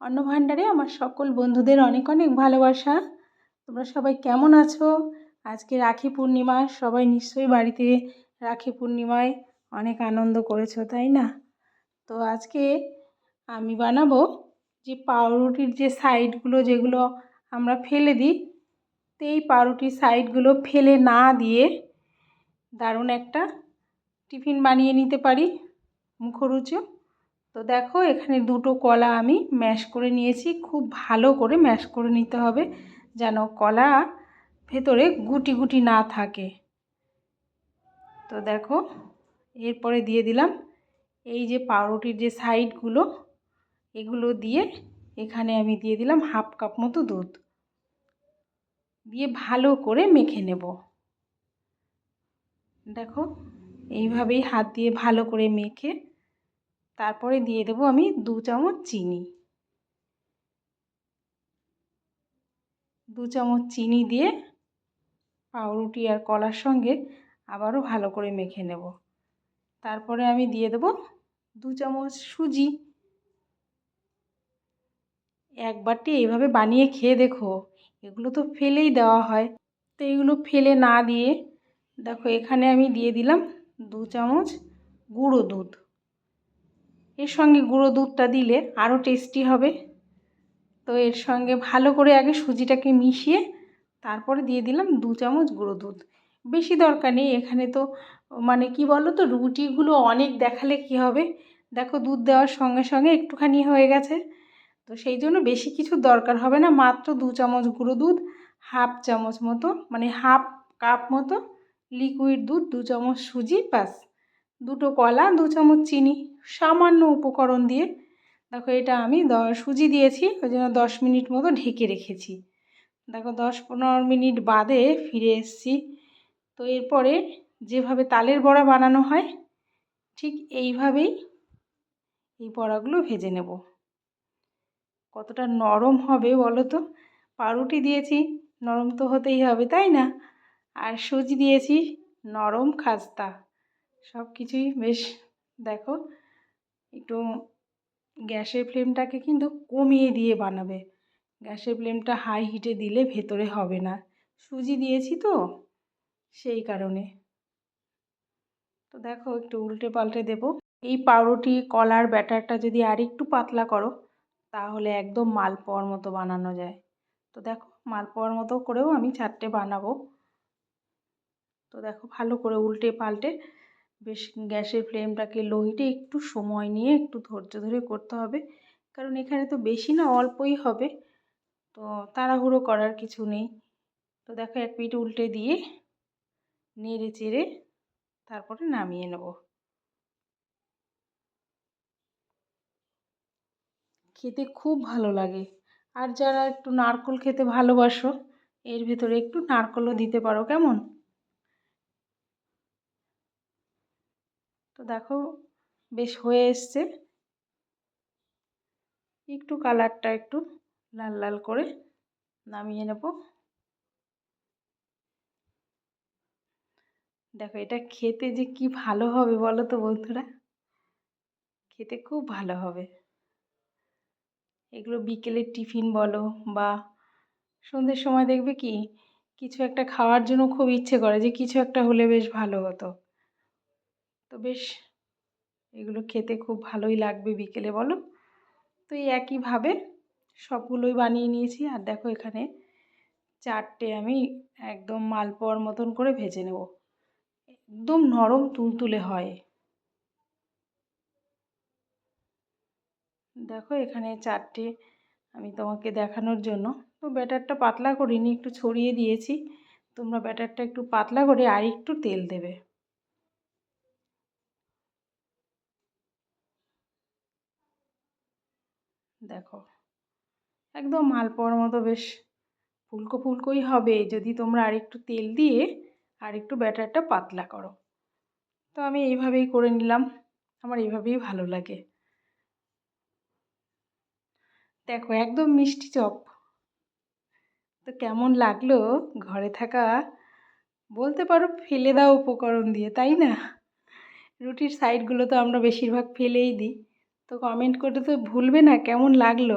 অন্ন ভাণ্ডারে আমার সকল বন্ধুদের অনেক অনেক ভালোবাসা। তোমরা সবাই কেমন আছো? আজকে রাখি পূর্ণিমা, সবাই নিশ্চয়ই বাড়িতে রাখি পূর্ণিমায় অনেক আনন্দ করেছ, তাই না? তো আজকে আমি বানাবো যে পাউরুটির যে সাইডগুলো যেগুলো আমরা ফেলে দিই এই পাউরুটির সাইডগুলো ফেলে না দিয়ে দারুণ একটা টিফিন বানিয়ে নিতে পারি। মুখরোচক তো দেখো, এখানে দুটো কলা আমি ম্যাশ করে নিয়েছি। খুব ভালো করে ম্যাশ করে নিতে হবে যেন কলা ভেতরে গুটি গুটি না থাকে। তো দেখো, এরপরে দিয়ে দিলাম এই যে পাউরুটির যে সাইডগুলো এগুলো দিয়ে এখানে আমি দিয়ে দিলাম হাফ কাপ মতো দুধ। দিয়ে ভালো করে মেখে নেব। দেখো, এইভাবেই হাত দিয়ে ভালো করে মেখে তারপরে দিয়ে দেবো আমি দু চামচ চিনি। দু চামচ চিনি দিয়ে পাউরুটি আর কলার সঙ্গে আবারও ভালো করে মেখে নেব। তারপরে আমি দিয়ে দেবো দু চামচ সুজি। একবারটি এইভাবে বানিয়ে খেয়ে দেখো, এগুলো তো ফেলেই দেওয়া হয়। তো এগুলো ফেলে না দিয়ে দেখো এখানে আমি দিয়ে দিলাম দু চামচ গুঁড়ো দুধ। এর সঙ্গে গুঁড়ো দুধটা দিলে আরও টেস্টি হবে। তো এর সঙ্গে ভালো করে আগে সুজিটাকে মিশিয়ে তারপরে দিয়ে দিলাম দু চামচ গুঁড়ো দুধ। বেশি দরকার নেই, এখানে তো মানে কি বলো তো রুটিগুলো অনেক দেখালে কি হবে? দেখো দুধ দেওয়ার সঙ্গে সঙ্গে একটুখানি হয়ে গেছে। তো সেই জন্য বেশি কিছু দরকার হবে না, মাত্র দু চামচ গুঁড়ো দুধ, হাফ চামচ মতো মানে হাফ কাপ মতো লিকুইড দুধ, দু চামচ সুজি, ব্যাস। দুটো কলা, দু চামচ চিনি, সামান্য উপকরণ দিয়ে। দেখো, এটা আমি দ, সুজি দিয়েছি, ওই জন্য দশ মিনিট মতো ঢেকে রেখেছি। দেখো, দশ পনেরো মিনিট বাদে ফিরে এসেছি। তো এরপরে যেভাবে তালের বড়া বানানো হয়, ঠিক এইভাবেই এই বড়াগুলো ভেজে নেব। কতটা নরম হবে বলো তো? পাউরুটি দিয়েছি, নরম তো হতেই হবে, তাই না? আর সুজি দিয়েছি, নরম খাস্তা। সব কিছুই বেশ, দেখো, একটু গ্যাসের ফ্লেমটাকে কিন্তু কমিয়ে দিয়ে বানাবে। গ্যাসের ফ্লেমটা হাই হিটে দিলে ভেতরে হবে না। সুজি দিয়েছি তো, সেই কারণে। তো দেখো, একটু উল্টে পাল্টে দেবো। এই পাউরুটি, কলার ব্যাটারটা যদি আর একটু পাতলা করো, তাহলে একদম মালপোয়ার মতো বানানো যায়। তো দেখো, মালপোয়ার মতো করেও আমি চারটে বানাবো। তো দেখো, ভালো করে উল্টে পাল্টে বেশ গ্যাসের ফ্লেমটাকে লো হিটে একটু সময় নিয়ে একটু ধৈর্য ধরে করতে হবে। কারণ এখানে তো বেশি না, অল্পই হবে। তো তাড়াহুড়ো করার কিছু নেই। তো দেখো এক পিঠ উল্টে দিয়ে নেড়ে চেড়ে তারপরে নামিয়ে নেব। খেতে খুব ভালো লাগে। আর যারা একটু নারকোল খেতে ভালোবাসো, এর ভেতরে একটু নারকোলও দিতে পারো, কেমন? তো দেখো, বেশ হয়ে এসছে। একটু কালারটা একটু লাল লাল করে নামিয়ে নেব। দেখো, এটা খেতে যে কি ভালো হবে বলো তো বন্ধুরা? খেতে খুব ভালো হবে। এগুলো বিকেলের টিফিন বলো বা সন্ধ্যের সময় দেখবে কি, কিছু একটা খাওয়ার জন্য খুব ইচ্ছে করে যে কিছু একটা হলে বেশ ভালো হতো। বেশ, এগুলো খেতে খুব ভালোই লাগবে বিকেলে বলো। তো এই একইভাবে সবগুলোই বানিয়ে নিয়েছি। আর দেখো এখানে চারটে আমি একদম মালপোয়ার মতন করে ভেজে নেব। একদম নরম তুলতুলে হয়। দেখো এখানে চারটে আমি তোমাকে দেখানোর জন্য। তো ব্যাটারটা পাতলা করিনি, একটু ছড়িয়ে দিয়েছি। তোমরা ব্যাটারটা একটু পাতলা করে আর একটু তেল দেবে। দেখো। একদম মালপোয়ার মতো বেশ ফুলকো ফুলকোই হবে। যদি তোমরা আরেকটু তেল দিয়ে আর একটু ব্যাটারটা পাতলা করো। তো আমি এইভাবেই করে নিলাম। আমার এইভাবেই ভালো লাগে। দেখো, একদম মিষ্টি চপ। তো কেমন লাগল? ঘরে থাকা বলতে পারো ফেলে দাও উপকরণ দিয়ে, তাই না? রুটির সাইডগুলো তো আমরা বেশিরভাগ ফেলেই দিই। তো কমেন্ট করতে তো ভুলবে না কেমন লাগল?